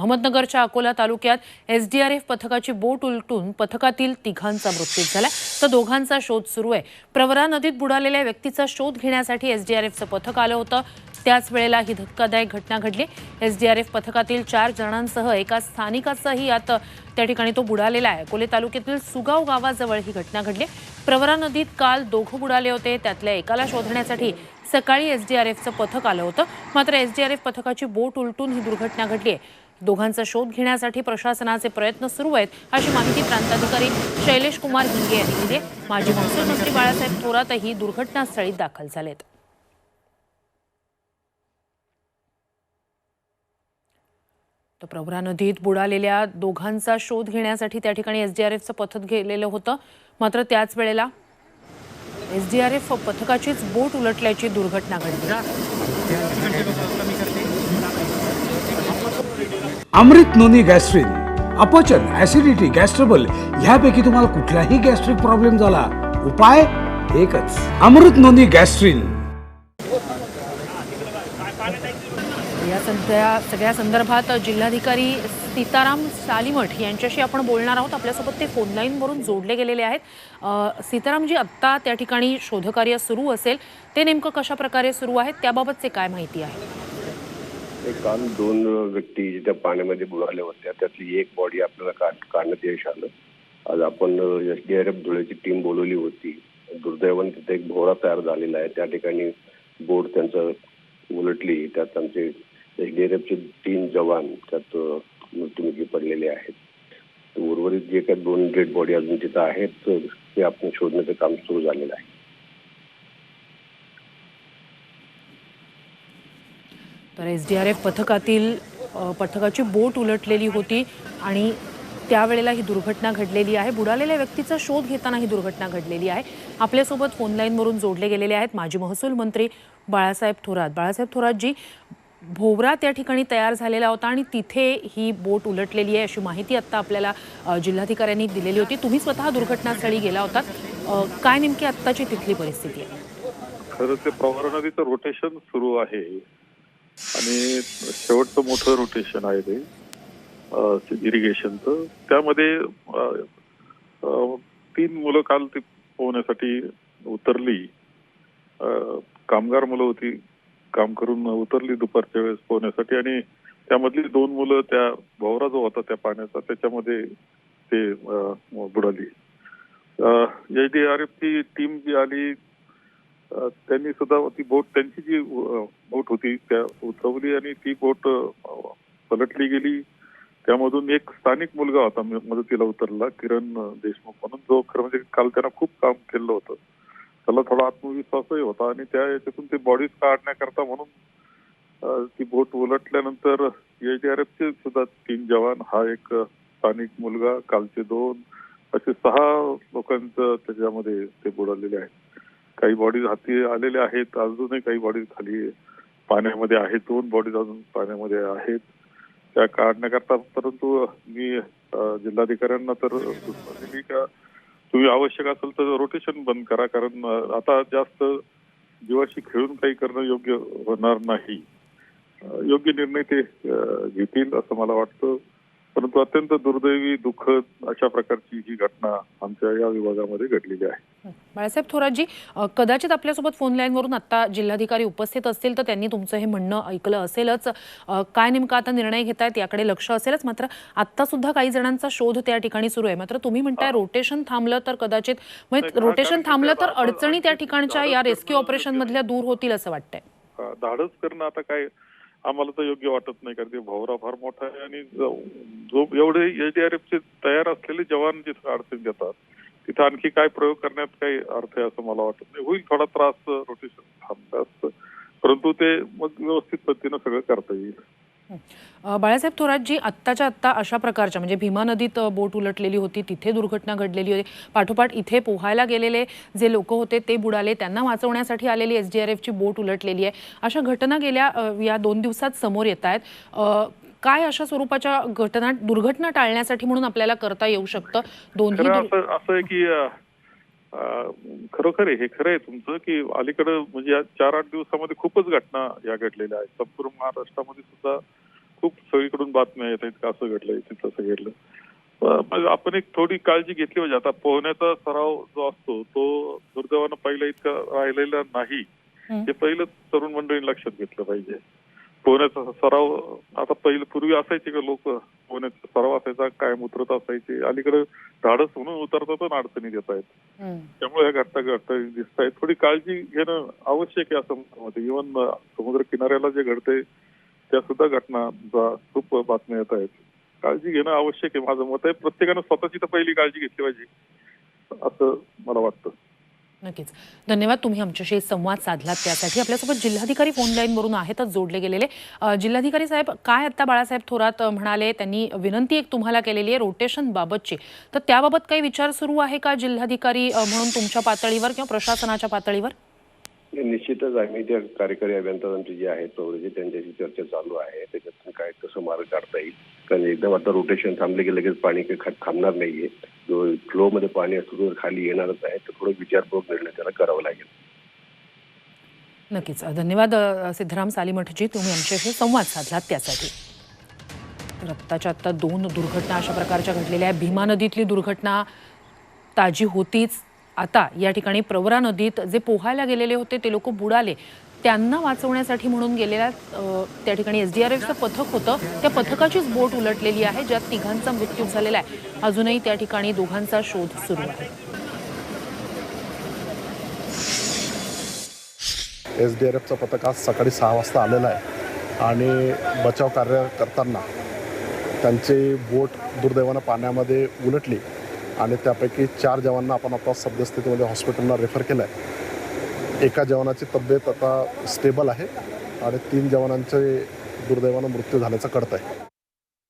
अहमदनगरच्या अकोला तालुक्यात एसडीआरएफ पथकाची बोट उलटून पथकातील तिघांचा मृत्यू झाला. तर दोघांचा शोध सुरू आहे. प्रवरा नदीत बुडालेल्या व्यक्तीचा शोध घेण्यासाठी एसडीआरएफचं पथक आलं होतं. त्याच वेळेला ही धक्कादायक घटना घडली. एसडीआरएफ पथकातील चार जणांसह एका स्थानिकाचाही यात त्या ठिकाणी तो बुडालेला आहे. अकोले तालुक्यातील सुगाव गावाजवळ ही घटना घडली. प्रवरा नदीत काल दोघं बुडाले होते. त्यातल्या एकाला शोधण्यासाठी सकाळी एसडीआरएफचं पथक आलं होतं. मात्र एसडीआरएफ पथकाची बोट उलटून ही दुर्घटना घडली आहे. दोघांचा शोध घेण्यासाठी प्रशासनाचे प्रयत्न सुरू आहेत अशी माहिती प्रांताधिकारी शैलेश कुमार हिंगे यांनी दिली माजी महसूल मंत्री बाळासाहेब थोरातही दुर्घटनास्थळी दाखल झालेत. तर प्रवरा नदीत बुडालेल्या दोघांचा शोध घेण्यासाठी त्या ठिकाणी एसडीआरएफचं पथक गेलेलं होतं. मात्र त्याच वेळेला एसडीआरएफ पथकाचीच बोट उलटल्याची दुर्घटना घडली. अमृत नोनी गॅस्ट्रिन अपचन ऍसिडिटी गॅस्ट्रबल ह्यापैकी तुम्हाला कुठलाही गॅस्ट्रिक प्रॉब्लेम झाला उपाय एकच अमृत नोनी गॅस्ट्रिन. या सध्या सगळ्या संदर्भात जिल्हाधिकारी सीताराम सालीमठ यांच्याशी आपण बोलणार आहोत. आपल्यासोबत ते फोन लाईनवरून जोडले गेलेले आहेत. सीतारामजी आत्ता त्या ठिकाणी शोधकार्य सुरू असेल. ते नेमकं कशा प्रकारे सुरू आहे त्याबाबतचे काय माहिती आहे? काल दोन व्यक्ती त्या पाण्यामध्ये बुडाल्या होत्या त्यातली एक बॉडी आपल्याला का काढण्यात यश आलं. आज आपण एस डी आर एफ धुळ्याची टीम बोलवली होती. दुर्दैवाने तिथे एक भोवरा तयार झालेला आहे. त्या ठिकाणी बोट त्यांचं उलटली. त्यात आमचे एस डी आर एफचे तीन जवान त्यात मृत्युमुखी पडलेले आहेत. उर्वरित जे काही दोन डेड बॉडी अजून तिथं आहेत ते आपण शोधण्याचं काम सुरू झालेलं आहे. तर एस डी आर एफ पथकातील पथकाची बोट उलटलेली होती आणि त्यावेळेला ही दुर्घटना घडलेली आहे. बुडालेल्या व्यक्तीचा शोध घेताना ही दुर्घटना घडलेली आहे. आपल्यासोबत फोन लाईनवरून जोडले गेलेले आहेत माजी महसूल मंत्री बाळासाहेब थोरात. बाळासाहेब थोरातजी भोवरा त्या ठिकाणी तयार झालेला होता आणि तिथे ही बोट उलटलेली आहे अशी माहिती आत्ता आपल्याला जिल्हाधिकाऱ्यांनी दिलेली होती. तुम्ही स्वतः दुर्घटनास्थळी गेला होतात. काय नेमकी आत्ताची तिथली परिस्थिती आहे? खरं ते प्रवरा नदीचं रोटेशन सुरू आहे. आणि शेवटचं मोठं रोटेशन आहे ते इरिगेशनचं त्यामध्ये तीन मुलं काल ती पोहण्यासाठी उतरली. कामगार मुलं होती काम करून उतरली दुपारच्या वेळेस पोहण्यासाठी आणि त्यामधली दोन मुलं त्या भोवरा जो होता त्या पाण्याचा त्याच्यामध्ये ते बुडाली. एच डी आर एफची टीम जी आली त्यांनी सुद्धा ती बोट त्यांची जी बोट होती त्या उतरवली आणि ती बोट पलटली गेली. त्यामधून एक स्थानिक मुलगा होता मदतीला उतरला किरण देशमुख म्हणून. जो खरं म्हणजे काल त्यानं खूप काम केलं होतं. त्याला थोडा आत्मविश्वासही होता आणि त्या याच्यातून ते बॉडीज काढण्याकरता म्हणून ती बोट उलटल्यानंतर एचडीआरएफचे सुद्धा तीन जवान हा एक स्थानिक मुलगा कालचे दोन असे सहा लोकांचं त्याच्यामध्ये ते बुडालेले आहेत. काही बॉडीज हाती आलेल्या आहेत अजूनही काही बॉडीज खाली पाण्यामध्ये आहेत दोन बॉडीज अजून पाण्यामध्ये आहेत. त्या काढण्याकरता परंतु मी जिल्हाधिकाऱ्यांना तर सूचना दिली का तुम्ही आवश्यक असेल तर रोटेशन बंद करा कारण आता जास्त जीवाशी खेळून काही करणं योग्य होणार नाही. योग्य निर्णय ते घेतील असं मला वाटतं. परंतु अत्यंत दुर्दैवी दुःखद अशा प्रकारची ही घटना आमच्या या विभागामध्ये घडलेली आहे. बाळासाहेब थोरातजी कदाचित आपल्यासोबत फोन लाईनवरून आता जिल्हाधिकारी उपस्थित असतील तर त्यांनी तुमचं हे म्हणणं ऐकलं असेलच. काय नेमका आता निर्णय घेत आहेत याकडे लक्ष असेलच. मात्र आत्ता सुद्धा काही जणांचा शोध त्या ठिकाणी सुरू आहे. मात्र तुम्ही म्हणताय रोटेशन थांबलं तर कदाचित म्हणजे रोटेशन थांबलं तर अडचणी त्या ठिकाणच्या या रेस्क्यू ऑपरेशन मधल्या दूर होतील असं वाटतंय. धाडस करणं आता काय आम्हाला तर योग्य वाटत नाही कारण ते भवरा फार मोठा आहे आणि जो एवढे एचडीआरएफचे तयार असलेले जवान जिथं अडचण देतात तिथं आणखी काय प्रयोग करण्यात काही अर्थ आहे असं मला वाटत नाही. होईल थोडा त्रास रोटेशन थांबण्यास परंतु ते मग व्यवस्थित पद्धतीनं सगळं करता येईल. बाळासाहेब थोरातजी आत्ताच्या आत्ता अशा प्रकारच्या म्हणजे भीमा नदीत बोट उलटलेली होती तिथे दुर्घटना घडलेली होती. पाठोपाठ इथे पोहायला गेलेले जे लोक होते ते बुडाले. त्यांना वाचवण्यासाठी आलेली एस डी आर एफची बोट उलटलेली आहे. अशा घटना गेल्या या दोन दिवसात समोर येत आहेत. काय अशा स्वरूपाच्या घटना दुर्घटना टाळण्यासाठी म्हणून आपल्याला करता येऊ शकतं? दोन्ही असं आहे की खरोखर आहे हे खरं आहे तुमचं की अलीकडं म्हणजे चार आठ दिवसामध्ये खूपच घटना या घडलेल्या आहेत. संपूर्ण महाराष्ट्रामध्ये सुद्धा खूप सगळीकडून बातम्या येत आहेत का असं घडलं इथे तसं घडलं. आपण एक थोडी काळजी घेतली पाहिजे. आता पोहण्याचा सराव जो असतो तो दुर्दैवानं पहिला इतका राहिलेला नाही. हं. पहिलं तरुण मंडळी लक्षात घेतलं पाहिजे. पोहण्याचा सराव आता पहिलं पूर्वी असायचे का लोक? पोहण्याचा सराव असायचा कायम उतरत असायचे. अलीकडे धाडस म्हणून उतरतात पण अडचणी येत आहेत. त्यामुळे ह्या घटना घडता दिसत आहेत थोडी काळजी घेणं आवश्यक आहे असं मत इव्हन समुद्र किनाऱ्याला जे घडते त्या सुद्धा घटना खूप बातम्या येत आहेत. काळजी घेणं आवश्यक आहे माझं मत आहे. प्रत्येकानं स्वतःची तर पहिली काळजी घेतली पाहिजे असं मला वाटतं. नक्कीच. धन्यवाद तुम्ही आमच्याशी संवाद साधलात त्यासाठी. आपल्यासोबत जिल्हाधिकारी फोन लाईनवरून आहेतच जोडले गेलेले. जिल्हाधिकारी साहेब काय आता बाळासाहेब थोरात म्हणाले? त्यांनी विनंती एक तुम्हाला केलेली आहे रोटेशन बाबतची. तर त्याबाबत काही विचार सुरू आहे का जिल्हाधिकारी म्हणून तुमच्या पातळीवर किंवा प्रशासनाच्या पातळीवर? म्हणजे निश्चितच आम्ही त्या कार्यकारी अभियंता जे आहेत प्रवृत्ती त्यांच्याशी चर्चा चालू आहे. त्याच्यातून काय कसं मार्ग काढता येईल? कारण एकदम आता रोटेशन थांबले की लगेच पाणी काही थांबणार नाहीये. जो फ्लो मध्ये पाणी असतो तो खाली येणारच आहे. तर थोडं विचारपूर्वक निर्णय त्याला करावा लागेल. नक्कीच. धन्यवाद सिद्धराम सालीमठजी. तुम्ही आमच्याशी संवाद साधलात त्यासाठी. तर आत्ताच्या आत्ता दोन दुर्घटना अशा प्रकारच्या घडलेल्या आहे भीमा नदीतली दुर्घटना ताजी होतीच. आता या ठिकाणी प्रवरा नदीत जे पोहायला गेलेले होते ते लोक बुडाले. त्यांना वाचवण्यासाठी म्हणून गेलेल्या त्या ठिकाणी एस डी आर एफचं पथक होतं. त्या पथकाचीच बोट उलटलेली आहे ज्यात तिघांचा मृत्यू झालेला आहे. अजूनही त्या ठिकाणी दोघांचा शोध सुरू आहे. एस डी आर एफचं पथक आज सकाळी सहा वाजता आलेलं आहे. आणि बचाव कार्य करताना त्यांची बोट दुर्दैवानं पाण्यामध्ये उलटली. आणि त्यापैकी चार जवानांना आपण आता सद्यस्थितीमध्ये हॉस्पिटलला रेफर केलं आहे एका जवानाची तब्येत आता स्टेबल आहे आणि तीन जवानांचे दुर्दैवानं मृत्यू झाल्याचं कळतं आहे